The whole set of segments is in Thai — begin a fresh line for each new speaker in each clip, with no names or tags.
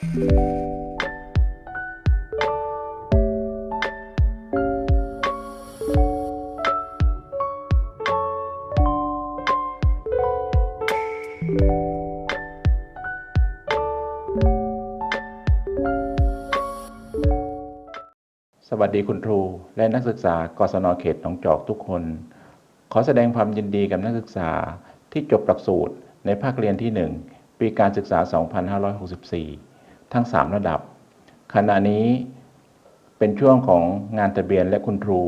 สวัสดีคุณครู และนักศึกษากศนเขตหนองจอกทุกคน ขอแสดงความยินดีกับนักศึกษาที่จบหลักสูตรในภาคเรียนที่ 1 ปีการศึกษา 2564 ทั้ง 3 ระดับ ขณะนี้เป็นช่วงของงานทะเบียนและคุณครู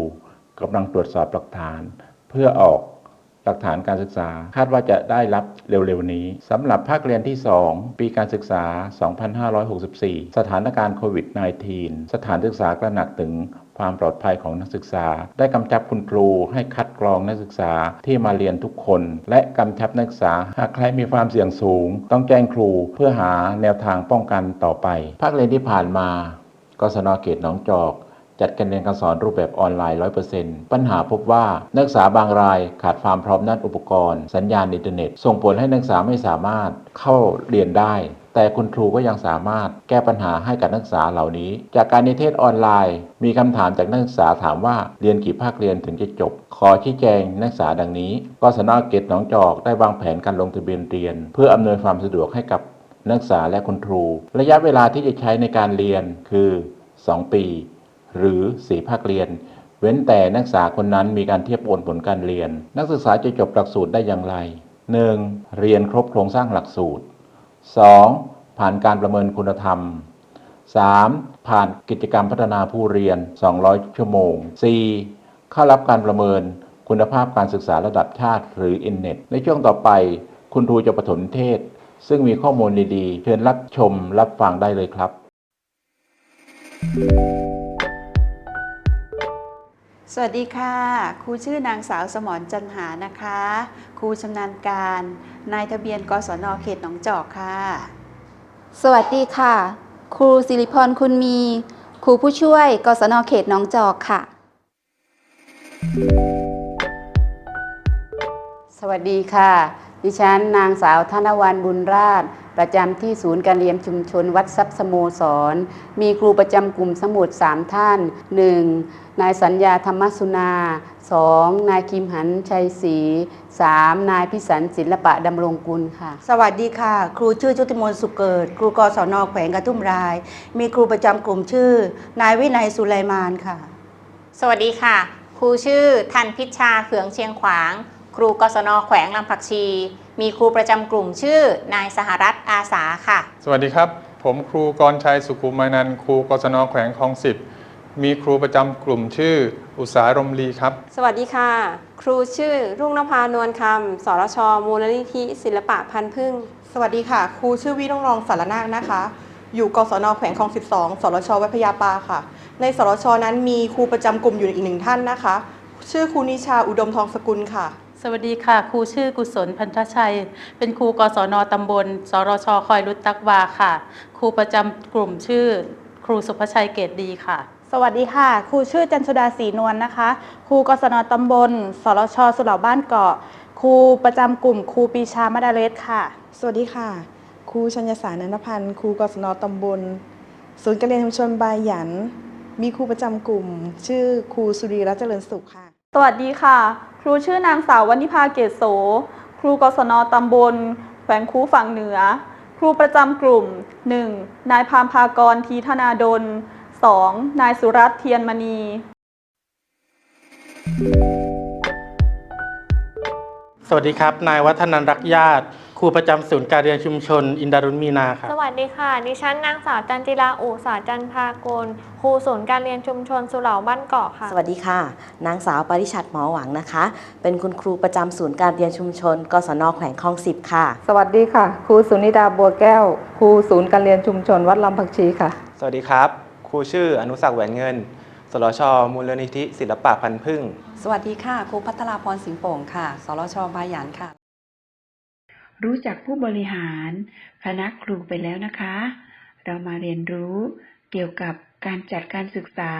กำลังตรวจสอบหลักฐาน เพื่อออกหลักฐานการศึกษาคาดว่าจะได้รับเร็วๆ นี้สำหรับภาคเรียนที่ 2 ปีการศึกษา 2564 สถานการณ์โควิด -19 สถานศึกษากระหนักถึง ความปลอดภัยของนักศึกษา ได้กำชับคุณครูให้คัดกรองนักศึกษาที่มาเรียนทุกคน และกำชับนักศึกษาหากใครมีความเสี่ยงสูง ต้องแจ้งครูเพื่อหาแนวทางป้องกันต่อไป ภาคเรียนที่ผ่านมากศนเขตหนองจอก จัดการเรียนการสอนรูปแบบออนไลน์ 100%ปัญหาพบว่านักศึกษาบางรายขาดความพร้อมด้านอุปกรณ์ สัญญาณอินเทอร์เน็ต ส่งผลให้นักศึกษาไม่สามารถเข้าเรียนได้แต่คุณครูก็ยังสามารถแก้ปัญหาให้กับนักศึกษาเหล่านี้ จากการนิเทศออนไลน์ มีคำถามจากนักศึกษาถามว่าเรียนกี่ภาคเรียนถึงจะจบ ขอชี้แจงนักศึกษาดังนี้ กศนเขตหนองจอกได้วางแผนการลงทะเบียนเรียน เพื่ออำนวยความสะดวกให้กับนักศึกษาและคุณครู ระยะเวลาที่จะใช้ในการเรียนคือ 2 ปี หรือ 4 ภาคเรียน เว้นแต่นักศึกษาคนนั้นมีการเทียบโอนผลการเรียน นักศึกษาจะจบหลักสูตรได้อย่างไร 1. เรียนครบโครงสร้างหลักสูตร 2. ผ่านการประเมินคุณธรรม 3. ผ่านกิจกรรมพัฒนาผู้เรียน 200 ชั่วโมง 4. เข้ารับการประเมินคุณภาพการศึกษาระดับชาติหรือ INNET ในช่วงต่อไป คุณครูจะปฐมนิเทศ ซึ่งมีข้อมูลดีๆ เชิญรับชมรับฟังได้เลยครับ
สวัสดีค่ะ ครูชื่อนางสาวสมรจันหานะคะ ครูชำนาญการ นายทะเบียนกศนเขตหนองจอกค่ะ
สวัสดีค่ะ ครูสิริพรคุณมี ครูผู้ช่วยกศนเขตหนองจอกค่ะ
สวัสดีค่ะ ดิฉันนางสาวธนวันบุญราช ประจำที่ศูนย์การเรียนชุมชนวัดทรัพย์สโมสร มีครูประจำกลุ่มสมุด3ท่าน 1. นายสัญญาธรรมสุนา 2. นายคิมหันชัยศรี 3. นายพิสันศิลปะดำรงกุลค่ะ
สวัสดีค่ะ ครูชื่อชุติมนต์สุขเกิด ครูกศนแขวงกระทุ่มราย มีครูประจำกลุ่มชื่อ นายวินัยสุไลมานค่ะ
สวัสดีค่ะ ครูชื่อทันพิชชาเขืองเชียงขวาง ครูกศนแขวงลำผักชี มีครูประจำกลุ่มชื่อ นายสหรัฐอาสาค่ะ
สวัสดีครับ ผมครูกรชัยสุขุมานันท์ครูกศนแขวงคลองสิบ มีครูประจำกลุ่มชื่ออุตสาหรมลีครับ
สวัสดีค่ะ ครูชื่อรุ่งนภานวลคำสรชมูลนิธิศิลปะพันพึ่ง
สวัสดีค่ะ ครูชื่อวิรงรองสารนาคนะคะ อยู่กศนแขวงคลอง 12 สรชวัดพยาปาค่ะ ในสรชนั้นมีครูประจำกลุ่มอยู่อีกหนึ่งท่านนะคะ ชื่อครูนิชาอุดมทองสกุลค่ะ
สวัสดีค่ะ ครูชื่อกุศลพันธชัย เป็นครูกศนตำบล สรชคอยรุตตักวาค่ะ ครูประจำกลุ่มชื่อ ครูสุภชัยเกตดีค่ะ
สวัสดีค่ะ ครูชื่อจันสุดาศรีนวลนะคะ ครูกศนตำบล สรชสุเหร่าบ้านเกาะ ครูประจำกลุ่มครูปีชามาดาเลสค่ะ
สวัสดีค่ะ ครูชัญญสารนันทพันธ์ ครูกศนตำบล ศูนย์การเรียนชุมชนบายหยัน มีครูประจำกลุ่ม ชื่อครูสุรีรัตน์เจริญสุขค่ะ
สวัสดีค่ะ ครูชื่อนางสาววณิภาเกศโส ครูกศนตำบล แขวงคูฝั่งเหนือ ครูประจำกลุ่ม 1. นายพามพากรทีธนาดล 2. นายสุรัตน์เทียนมณี
สวัสดีครับ นายวัฒนันท์รักญาติ ครูประจำศูนย์การเรียนชุมชน อินดารุณมีนาครับ
สวัสดีค่ะ ดิฉันนางสาวจันจิราอุสาจันพากลครูศูนย์การเรียนชุมชนสุเหร่าบ้านเกาะค่ะ
สวัสดีค่ะ นางสาวปริชัดหมอหวังนะคะ เป็นคุณครูประจำศูนย์การเรียนชุมชน กศนแขวงคลองสิบค่ะ
สวัสดีค่ะ ครูสุนิดาบัวแก้ว ครูศูนย์การเรียนชุมชนวัดลำผักชีค่ะ
สวัสดีครับค รูชื่ออนุสักษ์แหวนเงิน สรชมูลนิธิศิลปะพันพึ่ง
สวัสดีค่ะ ครูพัทราพรสิงห์โป่งค่ะ สรชบายันค่ะ
รู้จักผู้บริหารคณะครูไปแล้วนะคะ เรามาเรียนรู้เกี่ยวกับการจัดการศึกษา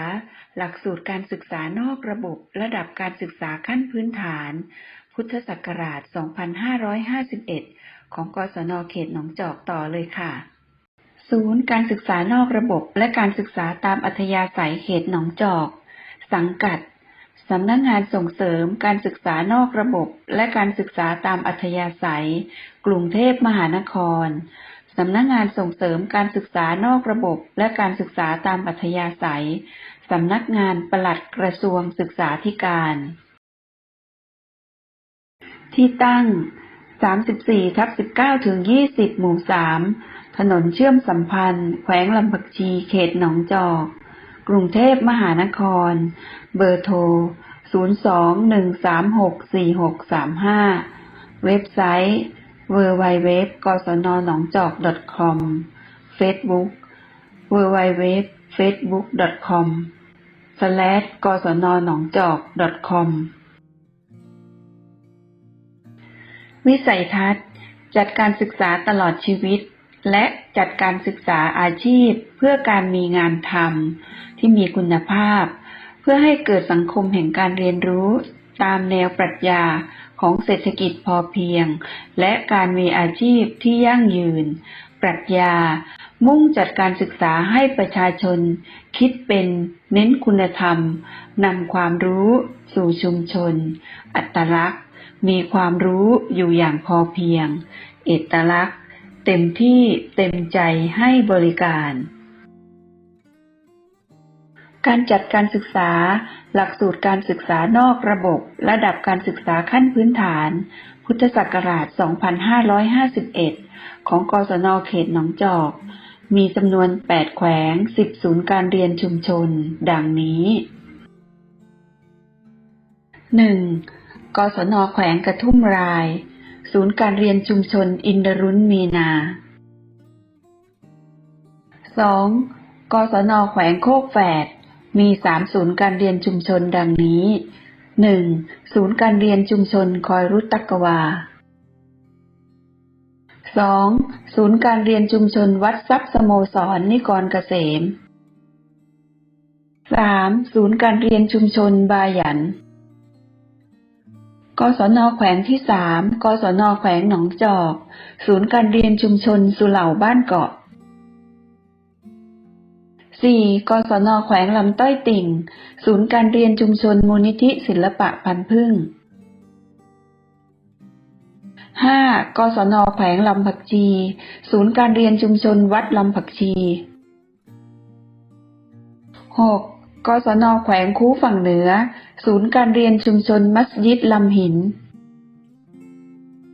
หลักสูตรการศึกษานอกระบบระดับการศึกษาขั้นพื้นฐาน พุทธศักราช 2551 ของกศนเขตหนองจอกต่อเลยค่ะ ศูนย์การศึกษานอกระบบและการศึกษาตามอัธยาศัยเขตหนองจอก สังกัด สำนักงานส่งเสริมการศึกษานอกระบบ และการศึกษาตามอัธยาศัย กรุงเทพมหานคร สำนักงานส่งเสริมการศึกษานอกระบบ และการศึกษาตามอัธยาศัย สำนักงานปลัดกระทรวงศึกษาธิการ ที่ตั้ง 34ทับ19ถึง20 หมู่ 3 ถนนเชื่อมสัมพันธ์ แขวงลำผักชี เขตหนองจอก กรุงเทพมหานคร เบอร์โทร 02-136-4635 เว็บไซต์ www กศนหนองจอก .com Facebook www facebook.com slash กศนหนองจอก .com วิสัยทัศน์ จัดการศึกษาตลอดชีวิต และจัดการศึกษาอาชีพเพื่อการมีงานทำที่มีคุณภาพ เพื่อให้เกิดสังคมแห่งการเรียนรู้ ตามแนวปรัชญาของเศรษฐกิจพอเพียง และการมีอาชีพที่ยั่งยืน ปรัชญา มุ่งจัดการศึกษาให้ประชาชน คิดเป็นเน้นคุณธรรมนำความรู้สู่ชุมชน อัตลักษณ์ มีความรู้อยู่อย่างพอเพียง เอกลักษณ์ เต็มที่เต็มใจให้บริการ การจัดการศึกษา หลักสูตรการศึกษานอกระบบ ระดับการศึกษาขั้นพื้นฐาน พุทธศักราช 2551 ของกศนเขตหนองจอก มีจำนวน 8 แขวง 10 ศูนย์การเรียนชุมชน ดังนี้ 1. กศนแขวงกระทุ่มราย ศูนย์การเรียนชุมชนอินดรุนมีนา 2. กศนแขวงโคกแฝด มีสามศูนย์การเรียนชุมชนดังนี้ 1. ศูนย์การเรียนชุมชนคอยรุตตะกวา 2. ศูนย์การเรียนชุมชนวัดทรัพย์สโมสรนิกรเกษม 3. ศูนย์การเรียนชุมชนบายัน กศนแขวงที่สามกศนแขวงหนองจอก ศูนย์การเรียนชุมชนสุเหล่าบ้านเกาะ 4. กศนแขวงลำต้อยติ่ง ศูนย์การเรียนชุมชนมูลนิธิศิลปะพันพึ่ง 5. กศนแขวงลำผักชี ศูนย์การเรียนชุมชนวัดลำผักชี 6. กศนแขวงคูฝั่งเหนือ ศูนย์การเรียนชุมชนมัสยิดลำหิน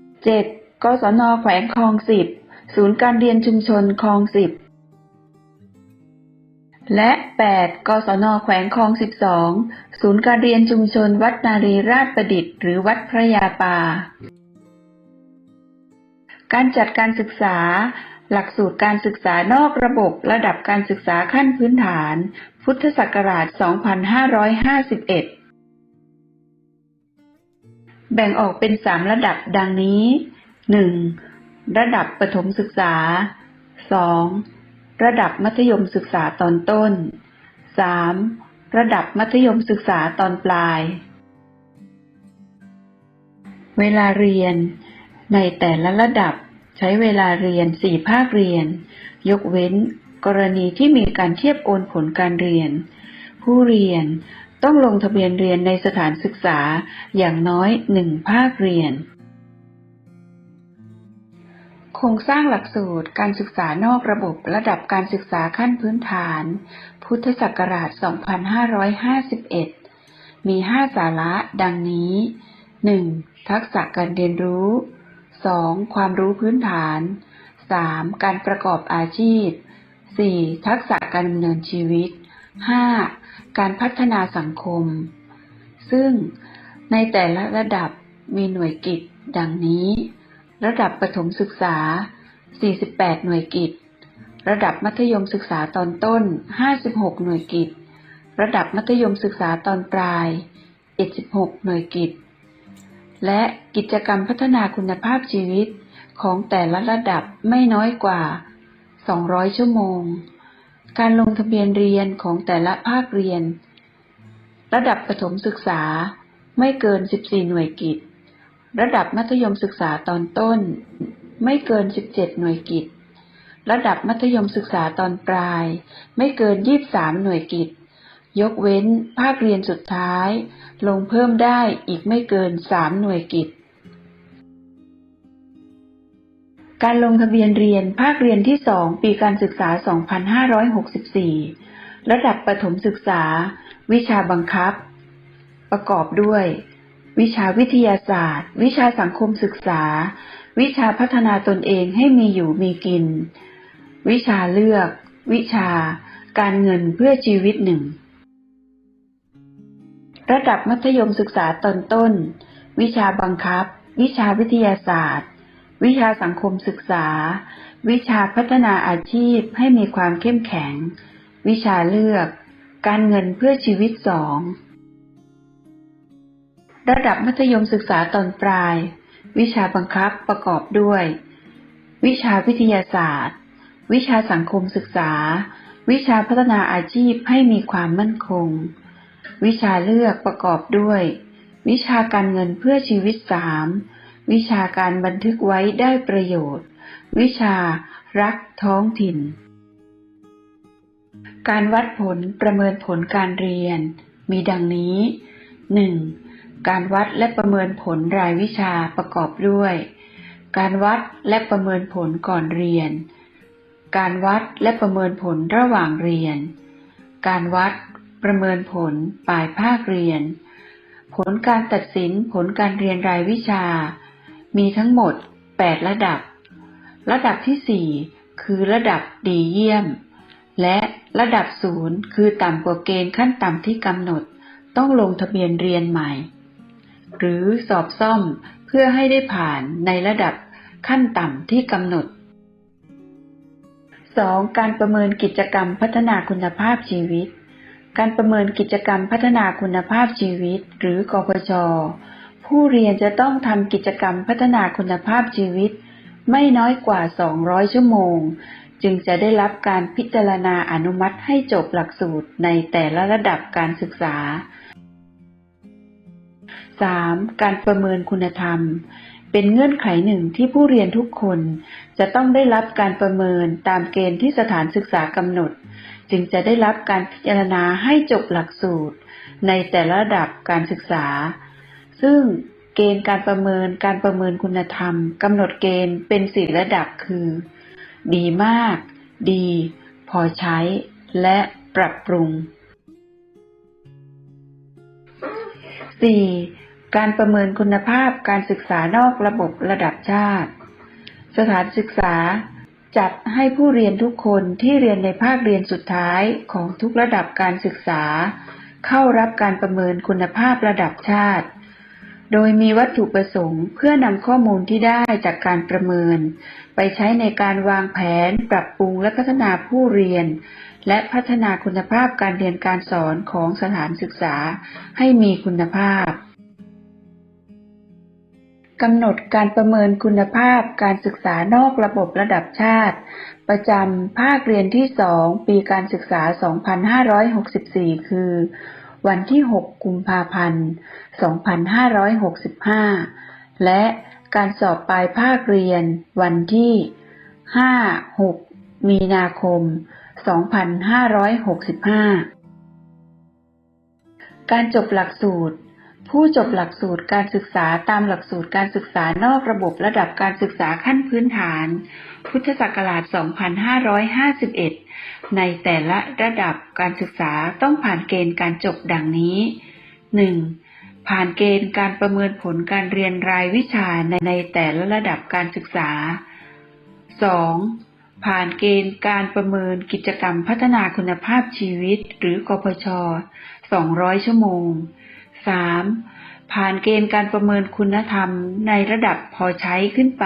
7. กศนแขวงคลองสิบศูนย์การเรียนชุมชนคลองสิบและ 8. กศนแขวงคลองสิบสองศูนย์การเรียนชุมชนวัดนารีราชประดิษฐ์หรือวัดพระยาปาการจัดการศึกษา หลักสูตรการศึกษานอกระบบระดับการศึกษาขั้นพื้นฐาน พุทธศักราช 2551 แบ่งออกเป็น3ระดับดังนี้ 1. ระดับประถมศึกษา 2. ระดับมัธยมศึกษาตอนต้น 3. ระดับมัธยมศึกษาตอนปลาย เวลาเรียน ในแต่ละระดับใช้เวลาเรียน 4 ภาคเรียน ยกเว้น กรณีที่มีการเทียบโอนผลการเรียน ผู้เรียนต้องลงทะเบียนเรียนในสถานศึกษาอย่างน้อยหนึ่งภาคเรียน โครงสร้างหลักสูตรการศึกษานอกระบบระดับการศึกษาขั้นพื้นฐาน พุทธศักราช 2551 มี 5 สาระดังนี้ 1. ทักษะการเรียนรู้ 2. ความรู้พื้นฐาน 3. การประกอบอาชีพ 4. ทักษะการดำเนินชีวิต 5. การพัฒนาสังคม ซึ่งในแต่ละระดับมีหน่วยกิจ ดังนี้ ระดับประถมศึกษา 48 หน่วยกิจ ระดับมัธยมศึกษาตอนต้น 56 หน่วยกิจ ระดับมัธยมศึกษาตอนปลาย 76 หน่วยกิจ และกิจกรรมพัฒนาคุณภาพชีวิตของแต่ละระดับไม่น้อยกว่า 200 ชั่วโมง การลงทะเบียนเรียนของแต่ละภาคเรียน ระดับประถมศึกษาไม่เกิน 14 หน่วยกิจ ระดับมัธยมศึกษาตอนต้น ไม่เกิน 17 หน่วยกิจ ระดับมัธยมศึกษาตอนปลาย ไม่เกิน 23 หน่วยกิตยกเว้นภาคเรียนสุดท้าย ลงเพิ่มได้อีกไม่เกิน 3 หน่วยกิต การลงทะเบียนเรียนภาคเรียนที่ 2 ปีการศึกษา 2564 ระดับประถมศึกษา วิชาบังคับ ประกอบด้วย วิชาวิทยาศาสตร์ วิชาสังคมศึกษา วิชาพัฒนาตนเองให้มีอยู่มีกิน วิชาเลือก วิชา การเงินเพื่อชีวิตหนึ่ง ระดับมัธยมศึกษาตอนต้น วิชาบังคับ วิชาวิทยาศาสตร์ วิชาสังคมศึกษา วิชาพัฒนาอาชีพให้มีความเข้มแข็ง วิชาเลือก การเงินเพื่อชีวิตสองระดับมัธยมศึกษาตอนปลาย วิชาบังคับประกอบด้วย วิชาวิทยาศาสตร์ วิชาสังคมศึกษา วิชาพัฒนาอาชีพให้มีความมั่นคง วิชาเลือกประกอบด้วย วิชาการเงินเพื่อชีวิตสาม วิชาการบันทึกไว้ได้ประโยชน์ วิชารักท้องถิ่น การวัดผลประเมินผลการเรียน มีดังนี้ 1. การวัดและประเมินผลรายวิชาประกอบด้วย การวัดและประเมินผลก่อนเรียน การวัดและประเมินผลระหว่างเรียน การวัดประเมินผลปลายภาคเรียน ผลการตัดสินผลการเรียนรายวิชา มีทั้งหมด 8 ระดับ ระดับที่ 4 คือระดับดีเยี่ยม และระดับศูนย์คือต่ำกว่าเกณฑ์ขั้นต่ำที่กำหนด ต้องลงทะเบียนเรียนใหม่ หรือสอบซ่อมเพื่อให้ได้ผ่านในระดับขั้นต่ำที่กำหนด 2. การประเมินกิจกรรมพัฒนาคุณภาพชีวิต การประเมินกิจกรรมพัฒนาคุณภาพชีวิต หรือกพช ผู้เรียนจะต้องทำกิจกรรมพัฒนาคุณภาพชีวิต ไม่น้อยกว่า 200 ชั่วโมง จึงจะได้รับการพิจารณาอนุมัติให้จบหลักสูตรในแต่ละระดับการศึกษา 3. การประเมินคุณธรรม เป็นเงื่อนไขหนึ่งที่ผู้เรียนทุกคน จะต้องได้รับการประเมินตามเกณฑ์ที่สถานศึกษากำหนด จึงจะได้รับการพิจารณาให้จบหลักสูตร ในแต่ละระดับการศึกษา ซึ่งเกณฑ์การประเมินการประเมินคุณธรรมกำหนดเกณฑ์เป็นสี่ระดับคือ ดีมาก ดี พอใช้ และปรับปรุง 4. การประเมินคุณภาพการศึกษานอกระบบระดับชาติ สถานศึกษาจัดให้ผู้เรียนทุกคนที่เรียนในภาคเรียนสุดท้ายของทุกระดับการศึกษา เข้ารับการประเมินคุณภาพระดับชาติ โดยมีวัตถุประสงค์เพื่อนำข้อมูลที่ได้จากการประเมิน ไปใช้ในการวางแผน ปรับปรุงและพัฒนาผู้เรียน และพัฒนาคุณภาพการเรียนการสอนของสถานศึกษาให้มีคุณภาพกำหนดการประเมินคุณภาพการศึกษานอกระบบระดับชาติ ประจำภาคเรียนที่ 2 ปีการศึกษา 2564 คือ วันที่ 6 กุมภาพันธ์ 2565 และการสอบปลายภาคเรียนวันที่ 5-6 มีนาคม 2565 การจบหลักสูตร ผู้จบหลักสูตรการศึกษาตามหลักสูตรการศึกษานอกระบบระดับการศึกษาขั้นพื้นฐาน พุทธศักราช 2551 ในแต่ละระดับการศึกษาต้องผ่านเกณฑ์การจบดังนี้ 1. ผ่านเกณฑ์การประเมินผลการเรียนรายวิชาในในแต่ละระดับการศึกษา 2. ผ่านเกณฑ์การประเมินกิจกรรมพัฒนาคุณภาพชีวิต หรือกพช 200 ชั่วโมง 3. ผ่านเกณฑ์การประเมินคุณธรรมในระดับพอใช้ขึ้นไป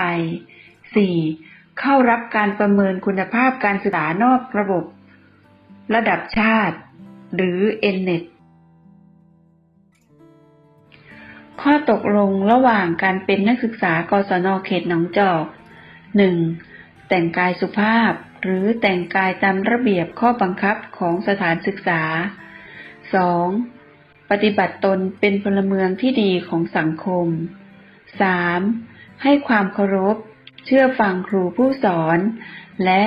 4. เข้ารับการประเมินคุณภาพการศึกษานอกระบบ ระดับชาติ หรือ NNET ข้อตกลงระหว่างการเป็นนักศึกษากศนเขตหนองจอก 1. แต่งกายสุภาพ หรือแต่งกายตามระเบียบข้อบังคับของสถานศึกษา 2. ปฏิบัติตนเป็นพลเมืองที่ดีของสังคม 3. ให้ความเคารพ เชื่อฟังครูผู้สอน และ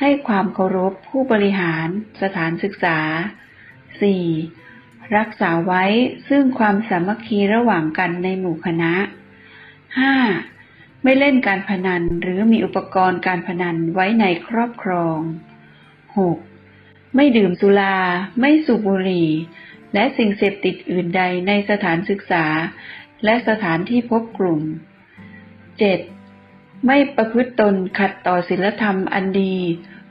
ให้ความเคารพผู้บริหารสถานศึกษา 4. รักษาไว้ซึ่งความสามัคคีระหว่างกันในหมู่คณะ 5. ไม่เล่นการพนันหรือมีอุปกรณ์การพนันไว้ในครอบครอง 6. ไม่ดื่มสุรา ไม่สูบบุหรี่ และสิ่งเสพติดอื่นใดในสถานศึกษา และสถานที่พบกลุ่ม 7. ไม่ประพฤติตนขัดต่อศีลธรรมอันดี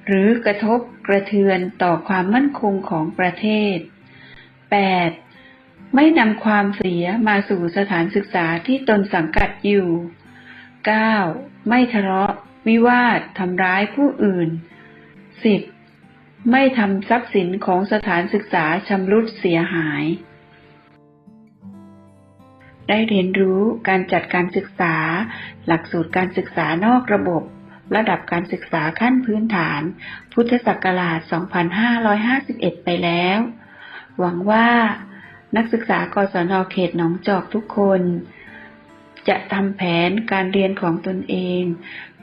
หรือกระทบกระเทือนต่อความมั่นคงของประเทศ 8. ไม่นำความเสียมาสู่สถานศึกษาที่ตนสังกัดอยู่ 9. ไม่ทะเลาะ วิวาท ทำร้ายผู้อื่น 10. ไม่ทำทรัพย์สินของสถานศึกษาชำรุดเสียหาย ได้เรียนรู้การจัดการศึกษา หลักสูตรการศึกษานอกระบบ ระดับการศึกษาขั้นพื้นฐาน พุทธศักราช 2551 ไปแล้ว หวังว่านักศึกษากศนเขตหนองจอกทุกคน จะทำแผนการเรียนของตนเอง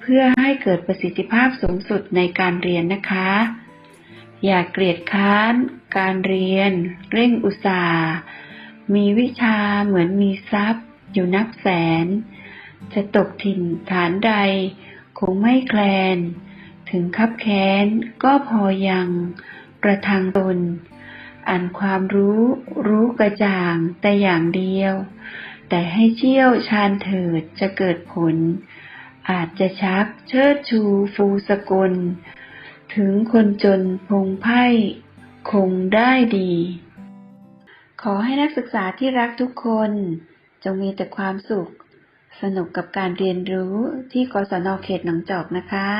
เพื่อให้เกิดประสิทธิภาพสูงสุดในการเรียนนะคะ อย่าเกลียดค้าน การเรียน เร่งอุตสาห์ มีวิชาเหมือนมีทรัพย์ อยู่นับแสน จะตกถิ่นฐานใด คงไม่แคลน ถึงคับแค้นก็พอยังประทังตน อ่านความรู้รู้กระจ่างแต่อย่างเดียว แต่ให้เชี่ยวชาญเถิดจะเกิดผล อาจจะชักเชิดชูฟูสกล ถึงคนจนพงไพ่คงได้ดี ขอให้นักศึกษาที่รักทุกคน จงมีแต่ความสุข สนุกกับการเรียนรู้ที่กศนเขตหนองจอกนะคะ